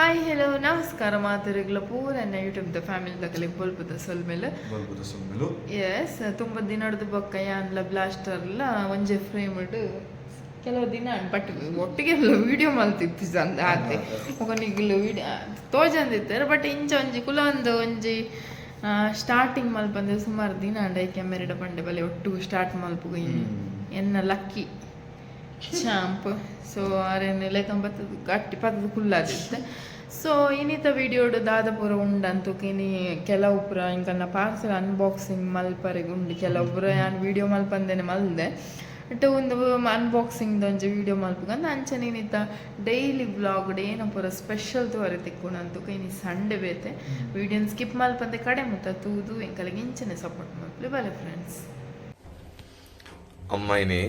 Hi hello ನಮಸ್ಕಾರ ಮಾತುರಿಗಳ ಪೂರ ಯೂಟ್ಯೂಬ್ ದ ಫ್ಯಾಮಿಲಿ ತಗಲಿ ಬಲ್ಪದ ಸೊಲ್ ಮೇಲೆ ಬಲ್ಬುದ ಸುಮ್ಮಲು ಎಸ್ ತುಂಬ ದಿನದ ಬೊಕ್ಕ ಯಾನ್ಲ ಲ ಒಂಜೆ ಫ್ರೇಮ್ ಕೆಲವು ದಿನ ಬಟ್ ಒಟ್ಟಿಗೆ ವಿಡಿಯೋ ಮಲ್ತಿತ್ತು ಅಂದ ಆತೆ. ಒಬ್ಬನಿಗಿಲ್ಲ ವಿಡಿಯೋ ತೋಜಂದಿತ್ತಾರೆ ಬಟ್ ಇಂಚ ಒಂಜಿ ಕುಲ ಒಂದು ಒಂಜಿ ಸ್ಟಾರ್ಟಿಂಗ್ ಮಲ್ಪಂದೆ ಸುಮಾರು ದಿನ ಅಂಡ ಕೆಮ್ಮೆರಡ ಪಂಡೆ ಬಲೆ ಒಟ್ಟು ಸ್ಟಾರ್ಟ್ ಮಲ್ಪುಗ ಎನ್ನ ಲಕ್ಕಿ ಶಾಂಪ್ ಸೊ ಅರೇನು ಲೆಕ್ಕಂಬತ್ತದು ಗಟ್ಟಿ ಪತ್ತದು ಕುಲ್ಲಾದಿತ್ತೆ ಸೊ ಇನ್ನಿತ ವಿಡಿಯೋಡು ದಾದಪುರ ಉಂಡಂತು ಕಿನಿ ಕೆಲವು ಪುರ ಇಂಕನ್ನ ಪಾರ್ಸಲ್ ಅನ್ಬಾಕ್ಸಿಂಗ್ ಮಲ್ಪರೆಗೆ ಉಂಡು. ಕೆಲವು ಪುರ ನಾನು ವಿಡಿಯೋ ಮಲ್ಪಂದೇನೆ ಮಲ್ದೆ. ಬಟ್ ಒಂದು ಅನ್ಬಾಕ್ಸಿಂಗ್ ಒಂಜಿ ವಿಡಿಯೋ ಮಲ್ಪಗಂದು ಅಂಚನೆ ಇನ್ನಿತ ಡೈಲಿ ಬ್ಲಾಗ್ ಏನೋ ಪೂರ ಸ್ಪೆಷಲ್ ತೋರೆ ತಿಕ್ಕೊಂಡಂತು ಕೈನಿ ಸಂಡೆ ಬೇತೆ. ವಿಡಿಯೋನ ಸ್ಕಿಪ್ ಮಲ್ಪಂದೆ ಕಡೆ ಮುತ್ತ ತೂದು ಇಂಕಲಿಗೆ ಇಂಚನೆ ಸಪೋರ್ಟ್ ಮಲ್ಪಲಿ ಬಲೆ ಫ್ರೆಂಡ್ಸ್ ಅಮ್ಮಾಯಿನಿ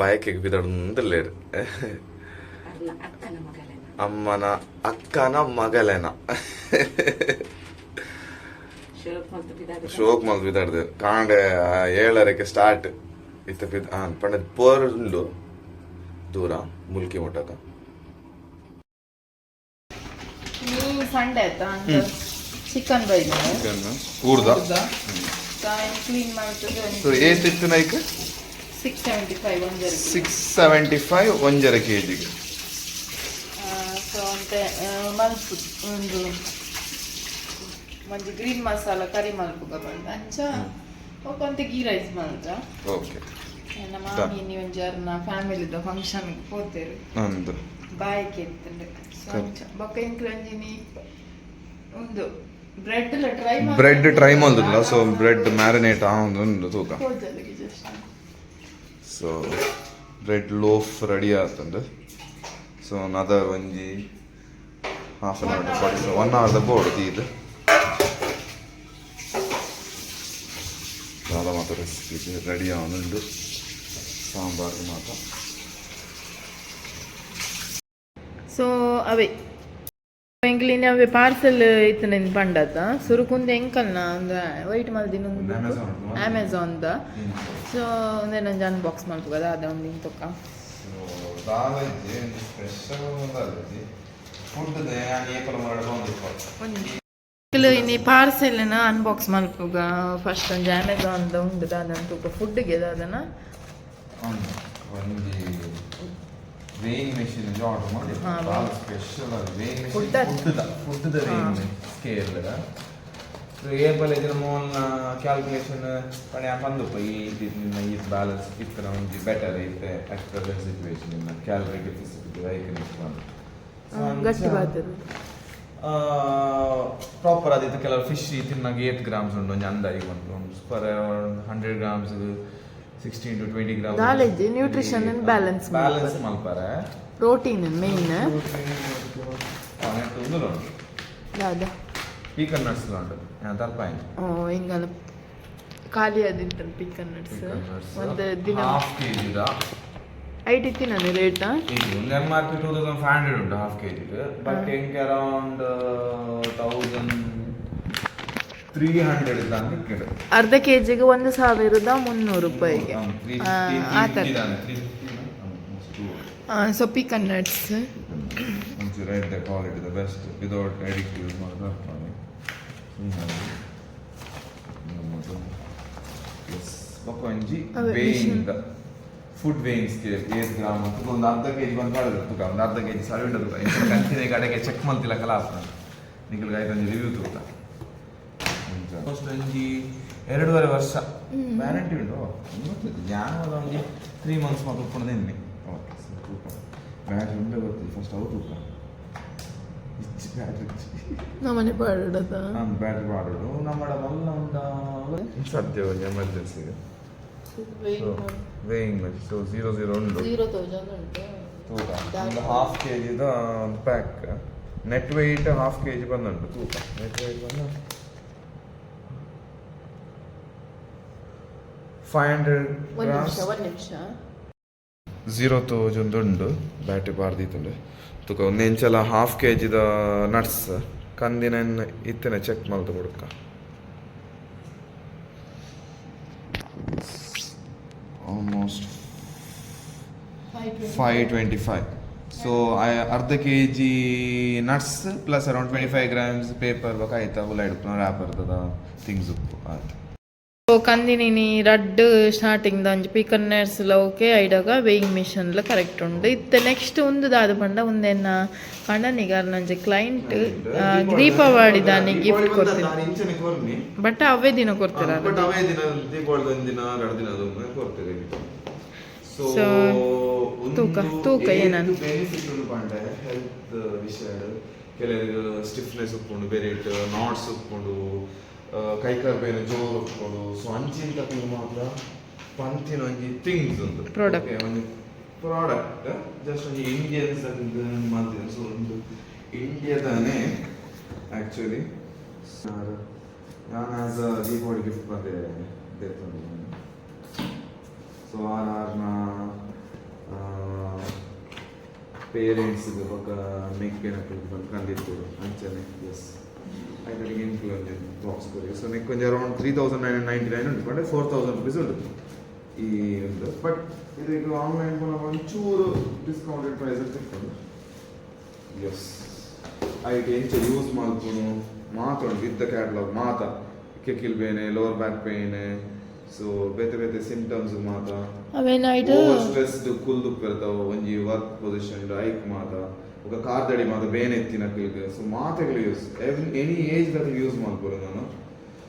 ಬಯಕೆಗೆ ಅರ್ನ ಅಕ್ಕನ ಅಮ್ಮನ ಅಕ್ಕನ ಮಗಲೇನ ಶೋಕ್ ಮಲ್ ಬಿದಾಡ್ದೆ ಕಾಂಡೆ ಏಳರಕ್ಕೆ ಸ್ಟಾರ್ಟ್ ಇತ್ತ ಬಿದ್ ಆ ಪಂಡ ಪೋರ್ಂಡು ದೂರ ಮುಲ್ಕಿ ಮುಟ್ಟಕ. ಸಂಡೆ ಆಯ್ತಾ? ಚಿಕನ್ ಕೂರ್ದ? ಕ್ಲೀನ್ ನೈಕ್ ಸಿಕ್ಸ್ ಸೆವೆಂಟಿ ಫೈವ್ ಒಂದು ಸಿಕ್ಸ್ ಸೆವೆಂಟಿ ಫೈವ್ ಒಂಜರ ಕೆ ಜಿಗೆ ಅಂತ ಮಲ್ಪು ಒಂದು ಮಂಜಿ ಗ್ರೀನ್ ಮಸಾಲ ಕರಿ ಮಲ್ಪುಗ ಬಂದ ಅಂಚ? ಒಕ್ಕೊಂತ ಗೀ ರೈಸ್ ಮಲ್ತ ಓಕೆ ನಮ್ಮ ಮಾಮಿ ನೀವು ಜರ್ನ ಫ್ಯಾಮಿಲಿದ ಫಂಕ್ಷನ್ಗೆ ಹೋಗ್ತೇವೆ ನಂದು. ಬಾಯಿಗೆ ಎತ್ತಂಡೆ ಬೊಕ್ಕ ಇಂಕ್ಲಂಜಿನಿ ಒಂದು ಬ್ರೆಡ್ ಲ ಟ್ರೈ ಬ್ರೆಡ್ ಟ್ರೈ ಮಾಡಿದ್ರಲ್ಲ ಸೊ ಬ್ರೆಡ್ ಮ್ಯಾರಿನೇಟ್ ಆಗೊಂದು ತೂಕ. ಸೊ ಬ್ರೆಡ್ ಲೋಫ್ ರೆಡಿ ಆತಂದು. ಸೊ ನದರ್ ಒಂಜಿ half an hour forty one ಅವರ್ದ board ಇದು ಸಾಲ ಮಾತ್ರ ರೆಸಿಪಿ ರೆಡಿ ಆವನುಂಡು ಸಾಂಬಾರು ಮಾತ್ರ. ಸೊ ಅವೇ. ಎಂಕ್ಲಿನ ಅವೇ ಪಾರ್ಸೆಲ್ ಇತ್ತು ನೆನ್ ಪಂಡದ ಸುರುಕುಂದ ಎಂಕಲ್ನ ಅಂದ್ರೆ ವೈಟ್ ಮಲ್ದಿನ? ಅಮೆಝಾನ್ದ ಸೊ ಒಂದೇ ನಂಜಿ ಅನ್ಬಾಕ್ಸ್ ಮಾಡ್ಬೋದ ಅದ ಒಂದು ಒಂದು ಇನ್ನಿ ಪಾರ್ಸೆಲ್ನ ಅನ್ಬಾಕ್ಸ್ ಮಲ್ಪುಗ ಫಸ್ಟ್ ಒಂದು ಅಮೆಝಾನ್ದ ಉಂಡು ಅದಂತ ಫುಡ್ಗೆ ಅದನ್ನ ಒಂದು ವೇಯಿಂಗ್ ಮೆಷಿನ್ ಆರ್ಡರ್ ಮಾಡಿ ಹಾ, ಭಾಳ ಸ್ಪೆಷಲ್ ಅದು. ವೇಯಿಂಗ್ ಮೆಷಿನ್ ಫುಡ್ ದ ಫುಡ್ದ ಫುಡ್ದ ವೇಯಿಂಗ್ ಸ್ಕೇಲ್ ಏಪಲ್ ಇದ್ರ ಕ್ಯಾಲ್ಕುಲೇಷನ್ ಪಣೆ ಬಂದು ಈ ನಿನ್ನ ಈ ಬ್ಯಾಲೆನ್ಸ್ ಇತ್ತರ ಒಂಜಿ ಬೆಟರ್ ಐತೆ ಎಕ್ಸ್ಟ್ರಾ ಸಿಚುವೇಶನ್ ಕ್ಯಾಲರಿ ಡೆಫಿಸಿಟ್ ವೈಕಲ್ ಗಟ್ಟಿ ಬಾತರು ಪ್ರಾಪರ್ ಆದಿತ್ತು ಕೆಲವು ಫಿಶ್ ತಿನ್ನಾಗ ಏಟ್ ಗ್ರಾಮ್ಸ್ ಉಂಡು ಒಂಜಿ ಅಂದ ಈಗ ಒಂದು per hundred grams sixteen to twenty grams knowledge nutrition and balance balance ಮಲ್ಪಾರೆ. Protein main ಉಂದು ದಾದ ಪೀಕನ್ ನಟ್ಸ್ ಉಂಟು. ನಾನು ತರ್ಪಾಯಿ ಓ ಹಿಂಗಲ್ಲ ಖಾಲಿ ಅದಿತ್ತು ಪೀಕನ್ ನಟ್ಸ್ ಒಂದು ದಿನ. ಹಾಫ್ ಕೆ ಜಿದ ಐಟ್ ಇತ್ತಿನ ರೇಟ್ ಒಂದು M R P two thousand five hundred ಉಂಟು ಹಾಫ್ ಕೆ ಜಿ ಬಟ್ ಹೆಂಗೆ ಅರೌಂಡ್ ತೌಸಂಡ್ ತ್ರೀ ಹಂಡ್ರೆಡ್ ಇಲ್ಲ ಅಂತ ಅರ್ಧ ಕೆ ಜಿಗೆ ಒಂದು ಸಾವಿರದ ಮುನ್ನೂರು ರೂಪಾಯಿಗೆ. ಆ, ಥರ. ಸೊಪ್ಪಿ ಕನ್ನಡ್ಸ್. ಒಂಚೂರು ರೇಟ್ ದ ಕ್ವಾಲಿಟಿ ದ ಬೆಸ್ಟ್ ವಿದೌಟ್ ಮಾಡಿದ್ರೆ ಒಂಜಿ ಅದೇ ವೇಯಿಂಗ್ ಫುಡ್ ವೇಯಿಂಗ್ ಏಸ್ ಗ್ರಾಮ್ ಅಂತ ಒಂದು ಅರ್ಧ ಕೆ ಜಿ ಬಂದು ಮಾಡಿದ್ರು ತೂಕ ಒಂದು ಅರ್ಧ ಕೆ ಜಿ ಸಾವಿರ ತೂಕ ಕಂಟಿನ್ಯೂ ಕಡೆಗೆ ಚೆಕ್ ಮಾಡ್ತಿಲ್ಲ ಕಲಾ ನಿಖಲ್ಗೆ ಆಯ್ತು ಒಂಜಿ ರಿವ್ಯೂ ತೂಕ ಫಸ್ಟ್ ಒಂಜಿ ಎರಡೂವರೆ ವರ್ಷ. ವ್ಯಾರಂಟಿ ಉಂಟು. ಯಾವಾಗ ಒಂಜಿ ತ್ರೀ ಮಂತ್ಸ್ ಮಾತ್ರ ಉಪ್ಪಣದೇನೆ ಓಕೆ ಸರ್ ತೂಕ ಬ್ಯಾಟ್ರಿ ಉಂಡೆ ಗೊತ್ತಿಲ್ಲ. ಫಸ್ಟ್ ಅವು ತೂಕ ಇಚ್ಚಿ ಬ್ಯಾಟ್ರಿ ನಮ್ಮನೆ ಪಾಡದ ನಾನು ಬ್ಯಾಟ್ರಿ ಮಾಡೋದು ನಮ್ಮ ಮಲ್ಲ ಒಂದು ಸದ್ಯ ಒಂದು ಎಮರ್ಜೆನ್ಸಿಗೆ ವೇಯಿಂಗ್ ಮಾಡಿ ಸೊ ಝೀರೋ ಝೀರೋ ಉಂಟು ತೂಕ ಒಂದು ಹಾಫ್ ಕೆ ಜಿದ ಒಂದು pack net weight half K G ಬಂದುಂಟು ತೂಕ ನೆಟ್ ವೆಯ್ಟ್ ಬಂದ ಫೈವ್ ಹಂಡ್ರೆಡ್ ಝೀರೋ ಉಂಡು ಬ್ಯಾಟ್ರಿ ಬಾರ್ದಿತ್ತುಂಡು ತುಕ ಒಂದು ಇಂಚಲ ಹಾಫ್ ಕೆ ಜಿದ ನಟ್ಸ್ ಕಂದಿನ ಇತ್ತನೆ ಚೆಕ್ ಮಲ್ತು ಕೊಡ್ಕ almost five twenty five so ಅರ್ಧ K G nuts plus around twenty five grams paper ಬೇಕಾಯ್ತು ಉಲ್ಲ ಹಿಡ್ಕೊಂಡು ರ್ಯಾಪ್ ಇರ್ತದ ಥಿಂಗ್ಸ್ ಉಪ್ಪು ಆಯ್ತು. ಕಂದಿನಿ ರಡ್ ಸ್ಟಾರ್ಟಿಂಗ್ ದಂಜಿ ಪಿಕನ್ ನಟ್ಸ್ ಲೋಕೆ ಐಡಗ ವೇಯಿಂಗ್ ಲ ಕರೆಕ್ಟ್ ಉಂಡು ಇತ್ತ ನೆಕ್ಸ್ಟ್ ಒಂದು ದಾದ ಪಂಡ ಒಂದೆನ್ನ ಪಂಡನಿಗಾರ ನಂಜಿ ಕ್ಲೈಂಟ್ ದೀಪಾವಳಿ ದಾನಿ ಗಿಫ್ಟ್ ಕೊಡ್ತೀನಿ ಬಟ್ ಅವೇ ದಿನ ಕೊಡ್ತೀರ ಸೊ ತೂಕ, ತೂಕ ಏನಂತ? ಪಂಡೆ ಕೆಲವರಿಗೆ ಸ್ಟಿಫ್ನೆಸ್ ಉಪ್ಕೊಂಡು ಬೇರೆ ನಾಟ್ಸ್ ಉಪ್ಕೊಂಡು ಕೈಕಾಲ ಬೇರೆ ಜೋರು ಉಪ್ಕೊಂಡು ಸೊ ಅಂಚಿನ ತಕ್ಕ ಮಾತ್ರ ಪಂತಿನ ಒಂಜಿ ಥಿಂಗ್ಸ್ ಉಂಟು. ಪ್ರಾಡಕ್ಟ್ ಒಂದು ಪ್ರಾಡಕ್ಟ್ ಜಸ್ಟ್ ಒಂದು ಇಂಡಿಯನ್ಸ್ ಮಾಡ್ತೀನಿ ಸೊ ಒಂದು ಇಂಡಿಯಾದಾನೆ ಆ್ಯಕ್ಚುಲಿ ನಾನು ಆಸ್ ಅ ದೀಪಾವಳಿ ಗಿಫ್ಟ್ ಬಂದೆ ಸೊ ಆರ್ ಆರ್ನ ಬೊಕ್ಕ ಮೆಕ್ಕೆನ ಬಂದು ಕಂದಿತ್ತು ಅಂಚನೆ ಎಸ್ ಐದರಿಗೆ ಇನ್ಕ್ಲೂಡ್ ಬಾಕ್ಸ್ ಕೊಡಿ ಸೊ ನೆಕ್ ಕೊಂಚ around three thousand nine ninety nine ಉಂಟು ಬಟ್ ಫೋರ್ ತೌಸಂಡ್ ರುಪೀಸ್ ಉಂಟು ಈ ಒಂದು ಬಟ್ ಇದಕ್ಕೆ ಆನ್ಲೈನ್ ಪುನಃ ಒಂಚೂರು ಡಿಸ್ಕೌಂಟೆಡ್ ಪ್ರೈಸ್ ಸಿಗ್ತದೆ ಎಸ್ ಐಟಿ ಎಂಚ ಯೂಸ್ ಮಾಡ್ಕೊಂಡು ಮಾತ್ರ ಉಂಟು ಇದ್ದ ಕ್ಯಾಟ್ಲಾಗ್ ಮಾತ ಕೆಕಿಲ್ ಬೇನೆ ಲೋವರ್ ಬ್ಯಾಕ್ ಪೇನ್ ಸೊ ಬೇತೆ ಬೇತೆ ಸಿಂಟಮ್ಸ್ ಮಾತ ಅವೇನ ಐಡು ಓವರ್ ಸ್ಟ್ರೆಸ್ಡ್ ಕುಲ್ದು ಇರ್ತಾವ ಒಂಜಿ ವರ್ಕ್ ಪೊಸಿಷನ್ ಐಕ್ ಮಾತ ఒక ಕಾರ್ದಡಿ ಮಾತ ಬೇನೆ ಎತ್ತಿನ ಕಿಲ್ಗೆ ಸೊ ಮಾತೆಗಳು ಯೂಸ್ ಎನಿ ಏಜ್ ದಲ್ಲಿ ಯೂಸ್ ಮಾಡ್ಬೋದು ನಾನು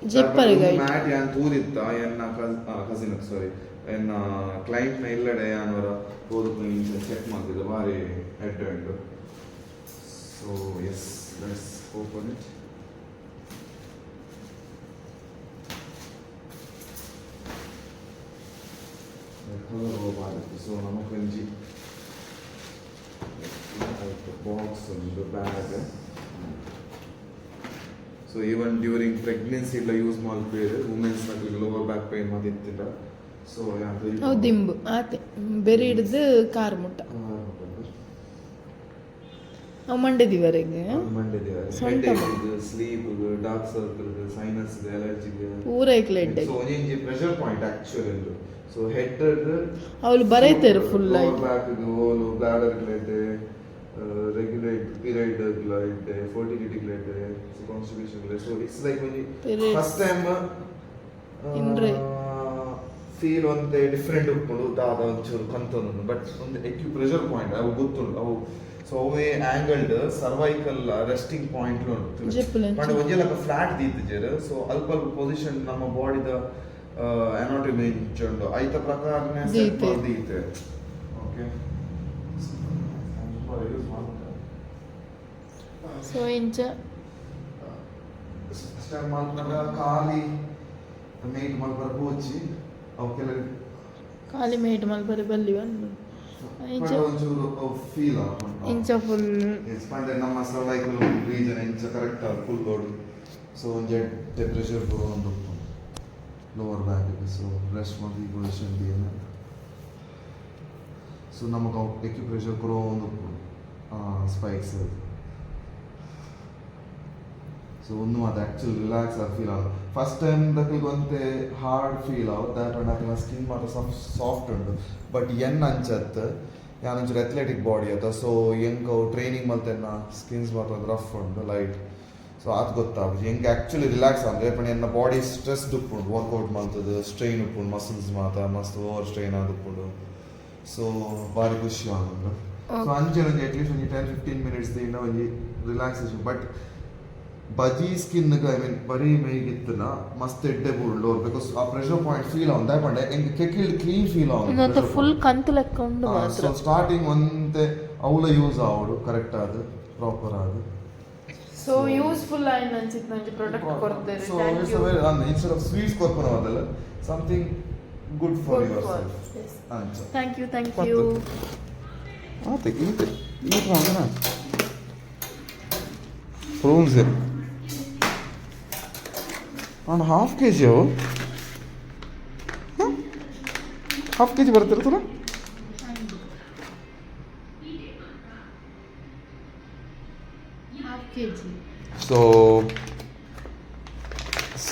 ಜಿಪ್ಪರಿಗೆ ಐತೆ. ಮ್ಯಾಟ್ ಯಾನ್ ತೂದಿತ್ತ ಎನ್ನ ಕಸಿನ್ ಸಾರಿ ಎನ್ನ ಕ್ಲೈಂಟ್ನ ಇಲ್ಲಡೆ ಯಾನವರ ಓದು ಚೆಕ್ ಮಾಡ್ತಿದ್ದ ಭಾರಿ head and so yes let's open it so ನಮಗೊಂಜಿ box ಒಂದು bag so even during pregnancy ಇಲ್ಲ ಯೂಸ್ ಮಾಡ್ಬೇಡಿ ವುಮೆನ್ಸ್ ಆಗಲಿ ಲೋವರ್ ಬ್ಯಾಕ್ ಪೇನ್ ಮತ್ತೆ ಇತ್ತಿಲ್ಲ ಸೊ ಅವು ದಿಂಬು ಆತೆ ಬೇರೆ ಹಿಡಿದು ಕಾರ್ ಮುಟ್ಟ. ಅವು ಮಂಡ್ಯದಿವರೆಗೆ? ಸೊಂಟ sleep dark circle sinus allergy ಪೂರ ಐಕ್ಲೆಡ್ ಸೊ ಒಂಜಿ pressure point actually so head ಅವಳು ಬರೈತೇರು ಫುಲ್ ಆಯ್ತು back Olu bladder glide regulate period glide fertility glide so constitution glide So it's like when you Periods. First time ಇಂದ್ರೆ. Feel ಒಂದೇ different ಉಪ್ಪುಂಡು ದಾದ ಒಂಚೂರು ಕಂತೊಂದು. ಬಟ್ ಒಂದು ಎಕ್ಯು ಪ್ರೆಷರ್ ಪಾಯಿಂಟ್ ಅವು ಗೊತ್ತುಂಡು ಅವು ಸೊ ಅವೇ ಆಂಗಲ್ಡ್ ಸರ್ವೈಕಲ್ ರೆಸ್ಟಿಂಗ್ ಪಾಯಿಂಟ್ ಉಂಟು. ಬಟ್ ಒಂಜೆಲ್ಲ ಫ್ಲಾಟ್ ದೀತಿಜರ್ ಸೊ ಅಲ್ಪ ಅಲ್ಪ ಪೊಸಿಷನ್ ನಮ್ಮ ಬಾಡಿದ ಅನಾಟಮಿ ಇಂಚುಂಡು ಐತ ಪ್ರಕಾರನೇ ಸೆಟ್ ಸ್ವಲ್ಪ ದೀತೆ. ಓಕೆ ಸೊ ಇಂಚ ಸ್ಟೆಮ್ ಮಾಡ್ಕೊಂಡ ಖಾಲಿ ಮೇಟ್ ಮಲ್ಪರ ಪೋಚಿ ಅವು ಕೆಲವು ಖಾಲಿ ಮೇಟ್ ಮಲ್ಪರಿ ಬಲ್ಲಿ ಬಂದು ಇಂಚ ಒಂಚೂರು ಫೀಲ್ ಇಂಚ ಫುಲ್ ಎಕ್ಸ್ಪಾಂಡೆಡ್ ನಮ್ಮ ಸರ್ವೈಕಲ್ ರೀಜನ್ ಇಂಚ ಕರೆಕ್ಟ್ ಫುಲ್ ಲೋಡ್ ಸೊ ಒಂದು ಟೆಂಪ್ರೇಚರ್ ಬರೋ ಒಂದು ಲೋವರ್ ಬ್ಯಾಕ್ ಸೊ ರೆಸ್ಟ್ ಮಾಡಿ ಪೊಸಿಷನ್ ಏನು ಸೊ ನಮಗೆ ಎಕ್ಯುಪ್ರೆಷರ್ ಕೊಡೋ ಒಂದು ಸ್ಪೈಕ್ಸ್ ಸೊ ಒಂದು ಅದು ಆ್ಯಕ್ಚುಲಿ ರಿಲ್ಯಾಕ್ಸ್ ಆಗಿ ಫೀಲ್ ಆಗ ಫಸ್ಟ್ ಟೈಮ್ ದಕ್ಕಲಿಗೆ ಒಂತೆ ಹಾರ್ಡ್ ಫೀಲ್ ಆಗ ದ್ಯಾಟ್ ಅಂಡ್ ಸ್ಕಿನ್ ಮಾತ್ರ ಸಾಫ್ಟ್ ಉಂಟು ಬಟ್ ಎನ್ ಅಂಚತ್ ಯಾನಂಚೂರು ಅಥ್ಲೆಟಿಕ್ ಬಾಡಿ ಅದ ಸೊ ಹೆಂಗೆ ಅವು ಟ್ರೈನಿಂಗ್ ಮಲ್ತೆನ್ನ ಸ್ಕಿನ್ಸ್ ಮಾತ್ರ ರಫ್ ಉಂಟು ಲೈಟ್ ಸೊ ಅದು ಗೊತ್ತಾಗುತ್ತೆ ಹೆಂಗೆ ಆ್ಯಕ್ಚುಲಿ ರಿಲ್ಯಾಕ್ಸ್ ಅಂದರೆ ಪಣ ಎನ್ನ ಬಾಡಿ ಸ್ಟ್ರೆಸ್ ಉಪ್ಪುಂಡು ವರ್ಕೌಟ್ ಮಲ್ತದು ಸ್ಟ್ರೈನ್ ಉಪ್ಪುಂಡು ಮಸಲ್ಸ್ ಮಾತ್ರ ಮಸ್ತ್ ಓವರ್ ಸ್ಟ್ರೈನ್ ಆದ ಉಪ್ಪುಂಡು ಸೊ ಭಾರಿ ಖುಷಿ ಆಗುಂಡು ಸೊ ಅಂಚೆ ಒಂಜಿ ಅಟ್ಲೀಸ್ಟ್ ಒಂಜಿ ಟೆನ್ ಫಿಫ್ಟೀನ್ ಮಿನಿಟ್ಸ್ ದಿಂದ ಒಂಜಿ ರಿಲ್ಯಾಕ್ಸೇಷನ್ ಬಟ್ ಬಜಿ ಸ್ಕಿನ್ ಐ ಮೀನ್ ಬರೀ ಮೇಗಿತ್ತನ ಮಸ್ತ್ ಎಡ್ಡೆ ಬುಳ್ಳು ಬಿಕಾಸ್ ಆ ಪ್ರೆಷರ್ ಪಾಯಿಂಟ್ ಫೀಲ್ ಆನ್ ದಾಯಪಂಡೆ ಎಂಗ್ ಕೆಕಿಲ್ ಕ್ಲೀನ್ ಫೀಲ್ ಆನ್ ಫುಲ್ ಕಂತು ಲೆಕ್ಕ ಉಂಡು ಸೊ ಸ್ಟಾರ್ಟಿಂಗ್ ಒಂದೇ ಅವಳ ಯೂಸ್ ಆವಡು ಕರೆಕ್ಟ್ ಆದ ಪ್ರಾಪರ್ ಆದ ಸೊ ಯೂಸ್ಫುಲ್ ಆಯ್ತು ಅನ್ಸಿತ್ತು ನಂಗೆ ಪ್ರಾಡಕ್ಟ್ ಕೊಡ್ತೇವೆ ಸೊ ಇನ್ಸ್ಟೆಡ್ ಆಫ್ ಸ್ವೀಟ್ಸ್ ಕೊರ್ಪನ ಅದಲ್ಲ something good for yourself ಅಂಚ ಥ್ಯಾಂಕ್ ಯು ಥ್ಯಾಂಕ್ ಯು ಆತ ಈತ ಈತ ವಾಂಗನ ಪ್ರೋನ್ಸ್ ನಾನು ಹಾಫ್ ಕೆ ಜಿ ಅವು half K G ಬರ್ತಿರ್ತಲ್ಲ half K G so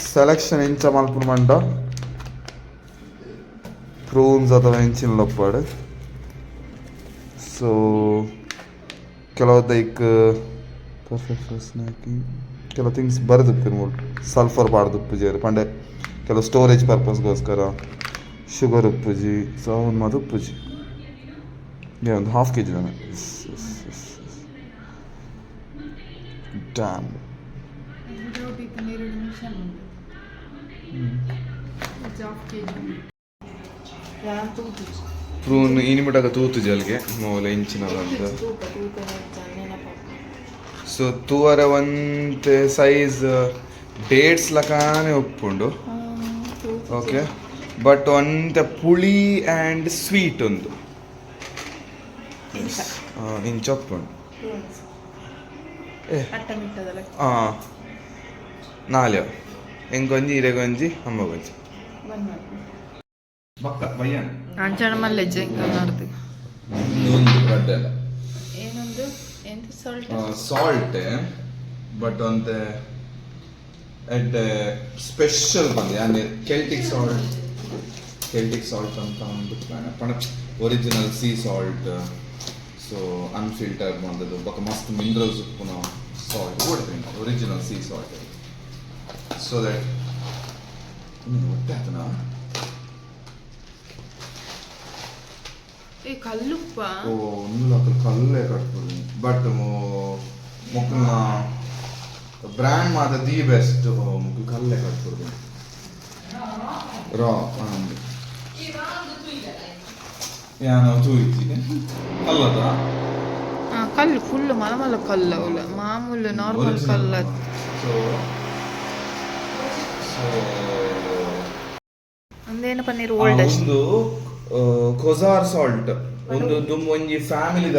selection ಇಂಚ ಮಲ್ಪುನ ಮಂಡ ಪ್ರೂನ್ಸ್ ಅಥವಾ ಇಂಚಿನ ಲಪ್ಪಡ್ ಸೊ ಕೆಲವು ಲೈಕ್ ಪರ್ಫೆಕ್ಟ್ ಸ್ನ್ಯಾಕಿಂಗ್ ಕೆಲವು ಥಿಂಗ್ಸ್ ಬರೆದಿರ್ತೀನಿ ನೋಡಿ ಸಲ್ಫರ್ ಬಾಡ್ದು ಉಪ್ಪುಜಿ ಪಂಡೆ ಕೆಲವು ಸ್ಟೋರೇಜ್ ಪರ್ಪಸ್ಗೋಸ್ಕರ ಶುಗರ್ ಉಪ್ಪುಜಿ ಸೊ ಅವ್ನು ಮಾತು ಉಪ್ಪುಜಿ ಏ ಒಂದು ಹಾಫ್ ಕೆ ಜಿ ನಾನು ಡ್ಯಾಮ್ ಪ್ರೂನ್ ಇನಿ ಬಿಟ್ಟಾಗ ತೂತು ಜಲ್ಗೆ? ಮೂಲ ಇಂಚಿನದಂತ. ಸೊ ತೂವರ ಒಂತೆ ಸೈಜ್ ಡೇಟ್ಸ್ ಲಕಾನೆ ಉಪ್ಪುಂಡು ಓಕೆ ಬಟ್ ಒಂತೆ ಪುಳಿ ಆ್ಯಂಡ್ ಸ್ವೀಟ್ ಒಂದು. ಇಂಚ. ಒಪ್ಪುಂಡು ಏ. ಹಾಂ ನಾಲ್ಕು ಎಂಗೊಂಜಿ ಇರೆಗೊಂಜಿ ಅಮ್ಮಗೊಂಜಿ ಬಕ್ಕ ಬಯ್ಯನ್ ಅಂಚಣ ಮಲ್ಲೆ ಇಂಕ ಮಾಡ್ದು ಒಂದು ಬಟ್ಟೆ ಎಲ್ಲ ಏನೊಂದು? ಎಂತ ಸಾಲ್ಟ್ ಸಾಲ್ಟ್ ಬಟ್ ಒಂದು ಎಡ್ ಸ್ಪೆಷಲ್ ಬಂದು ಅಂದ್ರೆ ಕೆಲ್ಟಿಕ್ ಸಾಲ್ಟ್ ಕೆಲ್ಟಿಕ್ ಸಾಲ್ಟ್ ಅಂತ ಒಂದು ಪಣ original sea salt so unfilter ಬಂದದ್ದು. ಬಕ ಮಸ್ತ್ ಮಿನರಲ್ಸ್ ಉಪ್ಪುನ ಸಾಲ್ಟ್ ಕೊಡ್ತೀನಿ original sea salt so that ಹೊಟ್ಟೆ ಆತನಾ? కల్లుప్ప ఓ ఉంది అక్కడ కళ్ళే కట్టుకుంది బట్ ముక్కు ಬ್ರ್ಯಾಂಡ್ ಮಾತ್ರ ದಿ ಬೆಸ್ಟ್ ಮುಗ್ಗು ಕಲ್ಲೇ ಕಟ್ಬಿಡ್ದು ರಾ ಏನೋ ಚೂಯಿತಿದೆ ಕಲ್ಲದ ಕಲ್ಲು ಫುಲ್ ಮಲಮಲ ಕಲ್ಲು ಅವಳ ಮಾಮೂಲು ನಾರ್ಮಲ್ ಕಲ್ಲ ಅಂದೇನಪ್ಪ ನೀರು ಓಲ್ಡ್ ಒಂದು ಕೊಸಾರ್ ಸಾಲ್ಟ್ ಒಂದು ದುಮ್ ಒಂಜಿ family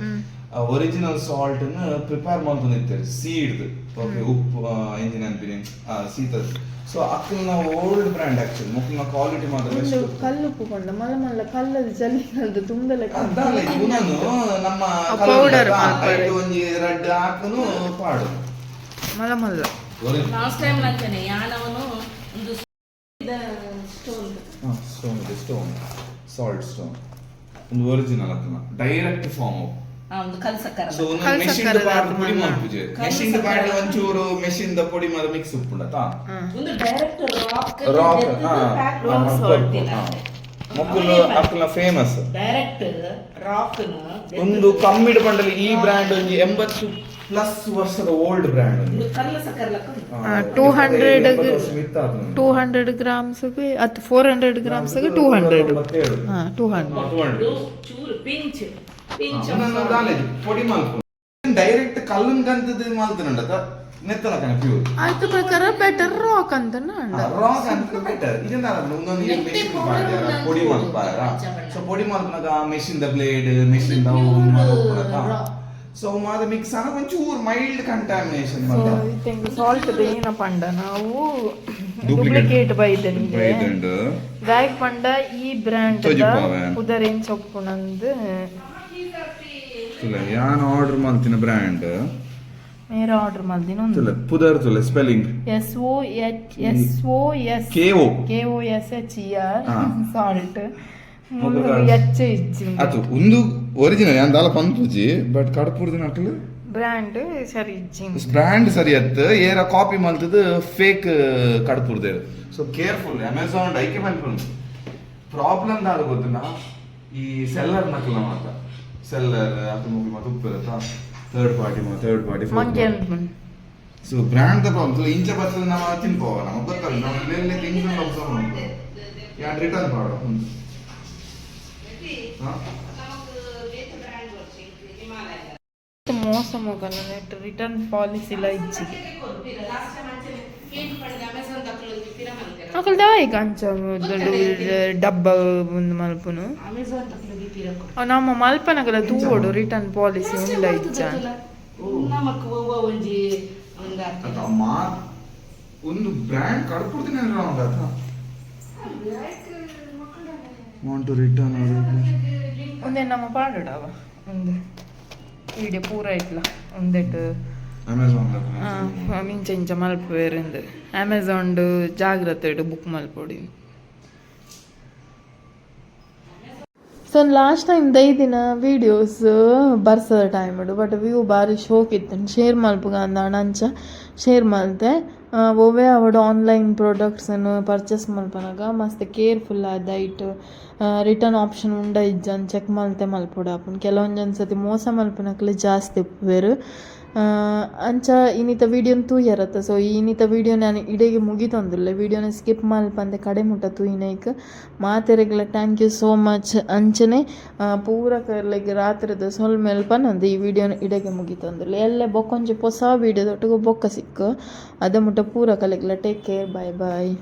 hmm. Original salt prepare ಮಾಡ್ತಾನೆ ಇರ್ತಾರೆ ಸೀಡ್ ಓಕೆ ಉಪ್ಪು ಇಂಜಿನ್ ಆ ಸೀತ ಸೊ ಅಕ್ಕಲ್ನ ಓಲ್ಡ್ ಬ್ರ್ಯಾಂಡ್ ಆಕ್ಚುಲಿ ಮುಖ್ಯ ಕ್ವಾಲಿಟಿ ಮಾತ್ರ ಕಲ್ಲು ಉಪ್ಪು ಕಲ್ಲುಪ್ಪು ಮಲ್ಲ ಮಲಮಲ್ಲ ಕಲ್ಲದ ಜಲ್ಲಿಕಲ್ದು ತುಂಬಲೆ ಅದಲ್ಲ ಇದು ನಾನು ನಮ್ಮ ಪೌಡರ್ ಒಂಜಿ ರೆಡ್ ಹಾಕನು ಪಾಡು. ಮಲಮಲ್ಲ ಲಾಸ್ಟ್ ಟೈಮ್ ಅಂತಾನೆ ಯಾನವನು ಒಂದು ಸ್ಟೋನ್ ಸಾಲ್ಟ್ ಸ್ಟೋನ್ ಒಂದು ಒರಿಜಿನಲ್ ಅಕ್ಕನ ಡೈರೆಕ್ಟ್ ಫಾರ್ಮ್ ಸೊ ಮೆಷಿನ್ ಪಾಡ್ ಪುಡಿ. ಮಾಡ್ಪುಜೆ ಮೆಷಿನ್ ಪಾಡ್. ಒಂಚೂರು ಮೆಷಿನ್ ದ ಪುಡಿ ಮಾದ ಮಿಕ್ಸ್ ಉಪ್ಪುಂಡತಾ ರಾಕ್ ಮಕ್ಕಳು ಅಕ್ಕಲ ಫೇಮಸ್ ಡೈರೆಕ್ಟ್ ರಾಕ್ ಒಂದು ಕಮ್ಮಿಡ್ ಬಂಡಲಿ ಈ ಬ್ರ್ಯಾಂಡ್ ಒಂಜಿ ಎಂಬತ್ತು ಪ್ಲಸ್ ವರ್ಷದ old brand two hundred two hundred ಗ್ರಾಮ್ಸ್ಗೆ ಅದು ಫೋರ್ ಹಂಡ್ರೆಡ್ ಗ್ರಾಮ್ಸ್ಗೆ ಟೂ ಹಂಡ್ರೆಡ್ ಹಾಂ ಟೂ ಹಂಡ್ರೆಡ್ ಡೈರೆಕ್ಟ್ ಕಲ್ಲನ್ ಗಂಧದ ಮಾಲ್ತನಂಡ ನೆತ್ತನ ಕಣ ಪ್ಯೂರ್ ಆಯ್ತು ಪ್ರಕಾರ ಬೆಟರ್ ರಾಕ್ ಅಂತ ರಾಕ್ ಅಂತ ಬೆಟರ್ ಇದನ್ನ ಒಂದೊಂದು ಮೆಷಿನ್ ಮಾಡ್ಯಾರ ಪೊಡಿ ಮಲ್ಪಾರ ಸೊ ಪೊಡಿ ಮಲ್ಪನಾಗ ಮೆಷಿನ್ ದ ಬ್ಲೇಡ್ ಮೆಷಿನ್ ದ ಸೊ ಮಾದ ಮಿಕ್ಸ್ ಆಗ ಒಂಚೂರು ಮೈಲ್ಡ್ ಕಂಟಾಮಿನೇಷನ್ ಬಂದ ಸಾಲ್ಟ್ ಏನ ಪಂಡ ನಾವು Duplicate. ಡೂಪ್ಲಿಕೇಟ್ ಬೈದಂಗೆ ಬೈದಂಡು ದಾಯಕ್ ಪಂಡ ಈ ಬ್ರ್ಯಾಂಡ್ ತೋಜಿಪಾವೆ. ಉದರೇನ್ ಚೊಪ್ಪುನಂದು ತುಲೆ ಯಾನ್ ಆರ್ಡರ್ ಮಲ್ತಿನ ಬ್ರ್ಯಾಂಡ್ ಮೇರ ಆರ್ಡರ್ ಮಲ್ದಿನ ತುಲೆ ಪುದರ್ ತುಲೆ spelling S O H S O S K O K O S H E R ಹಾ. ಸಾಲ್ಟ್ ಮೊದಲ- ಎಚ್ ಇಚ್ಚಿ ಅದು ಒಂದು ಒರಿಜಿನಲ್ ಯಾನ್ ದಾಲ ಪಂಪುಜಿ ಬಟ್ ಕಡಪುರ್ದಿನ ಅಟ್ಲು ಬ್ರ್ಯಾಂಡ್ ಸರಿ ಇಚ್ಚಿ ಬ್ರ್ಯಾಂಡ್ ಸರಿ ಅತ್ತ ಏರ ಕಾಪಿ ಮಲ್ತದ ಫೇಕ್ ಕಡಪುರ್ದೆ. ಸೊ ಕೇರ್ಫುಲ್ ಅಮೆಝಾನ್ ಐಕೆ ಮಲ್ಪುಂಡು ಪ್ರಾಬ್ಲಮ್ ದಾದ ಗೊತ್ತಿನ ಈ ಸೆಲ್ಲರ್ ನಕಲ ಮಾತ ಸೆಲ್ಲರ್ ಅದು ಮುಗಿ ಮಾತ ಉಪ್ಪಿರತ್ತ ಥರ್ಡ್ ಪಾರ್ಟಿ ಮಾ ಥರ್ಡ್ ಪಾರ್ಟಿ ಸೊ ಬ್ರ್ಯಾಂಡ್ ದ ಪ್ರಾಬ್ಲಮ್ ಇಂಚ ಬರ್ತದೆ ನಾವು ತಿನ್ಪೋವ? ನಮಗೆ ಗೊತ್ತಲ್ಲ ನಾವು ಇಲ್ಲೆಲ್ಲ ತಿಂಗಳು ಮಾಡ್ತೀವಿ ಯಾರು ರಿಟರ್ನ್ ಮಾಡೋ? ಹಾಂ? ನೆಟ್ ರಿಟರ್ನ್ ಪಾಲಿಸಿ ಇಲ್ಲ ಇಚ್ಚಿಗೆ ಅಕಲ್ ದಾಯಿ ಕಂಚ ಡಬ್ಬ ಒಂದು ಮಲ್ಪುನು. ಅಮೆಝಾನ್ ತಕ್ಲಗಿ ಪಿರಕು ಅವ್ ನಮ್ಮ ಮಲ್ಪನಗಲ ತೂವೋಡು ರಿಟರ್ನ್ ಪಾಲಿಸಿ ಒವ್ವ ಒಂಜಿ ಒಂದ ಅದ ಒಂದು ಬ್ರ್ಯಾಂಡ್ ಕಡ್ಕೊಡ್ತೀನಿ ಅಂದ್ರೆ ಅವ್ನು ಅದ ವಾಂಟ್ ಟು ರಿಟರ್ನ್ ಒಂದೇ ನಮ್ಮ ಪಾಡಡವ ಒಂದು. ವಿಡಿಯೋ ಪೂರ ಇಟ್ಲ. ಒಂದೆಟ್ ಅಮೆಝಾನ್ ಮಿಂಚ ಇಂಚ ಮಲ್ಪುವೆರೆಂದು ಅಮೆಝಾನ್ಡು ಜಾಗ್ರತೆ ಬುಕ್ ಮಲ್ಪೊಡಿ. ಸೊ ಲಾಸ್ಟ್ ಟೈಮ್ ದೈದಿನ ವೀಡಿಯೋಸ್ ಬರ್ಸದ ಟೈಮ್ ಬಟ್ ವ್ಯೂ ಭಾರಿ ಶೋಕ್ ಇತ್ತು ಶೇರ್ ಮಲ್ಪುಗ ಅಂದ ಅಂಚ ಶೇರ್ ಮಲ್ತೆ ಒವ್ವೇ ಅವಡು ಆನ್ಲೈನ್ ಪ್ರಾಡಕ್ಟ್ಸನ್ನು ಪರ್ಚೇಸ್ ಮಲ್ಪನಾಗ ಮಸ್ತ್ ಕೇರ್ಫುಲ್ ಆದೈಟ್ ರಿಟರ್ನ್ ಆಪ್ಷನ್ ಉಂಡ ಇಜ್ಜನ್ ಚೆಕ್ ಮಲ್ತೆ ಮಲ್ಪೊಡು ಆಪುಂಡು ಕೆಲವೊಂಜೊಂದು ಸತಿ ಮೋಸ ಮಲ್ಪನಕ್ಲೆ ಜಾಸ್ತಿ ಉಪ್ಪುವೆರು ಅಂಚ ಇನ್ನಿತ ವೀಡಿಯೋನ ತೂಯರತ್ತ. ಸೊ ಇನ್ನಿತ ವೀಡಿಯೋ ನಾನು ಇಡೆಗೆ ಮುಗಿತೊಂದುಲ್ಲೆ. ವೀಡಿಯೋನ ಸ್ಕಿಪ್ ಮಲ್ಪಂದೆ ಕಡೆ ಮುಟ್ಟ ತೂಯಿನೈಕ್ ಮಾತೆರೆಗ್ಲ ಥ್ಯಾಂಕ್ ಯು ಸೋ ಮಚ್ ಅಂಚನೆ ಪೂರ ಕರ್ಲೆಗ್ ರಾತ್ರಿದ ಸೊಲ್ ಮೇಲ್ಪನೊಂದು ಈ ವಿಡಿಯೋನ ಇಡೆಗೆ ಮುಗಿತೊಂದುಲ್ಲ. ಎಲ್ಲೆ ಬೊಕ್ಕೊಂಜಿ ಹೊಸ ವೀಡಿಯೋದೊಟ್ಟಿಗೆ ಬೊಕ್ಕ ಸಿಕ್ಕು. ಅದ ಮುಟ್ಟ ಪೂರ ಕಲೆಗ್ಲ. ಟೇಕ್ ಕೇರ್ ಬಾಯ್ ಬಾಯ್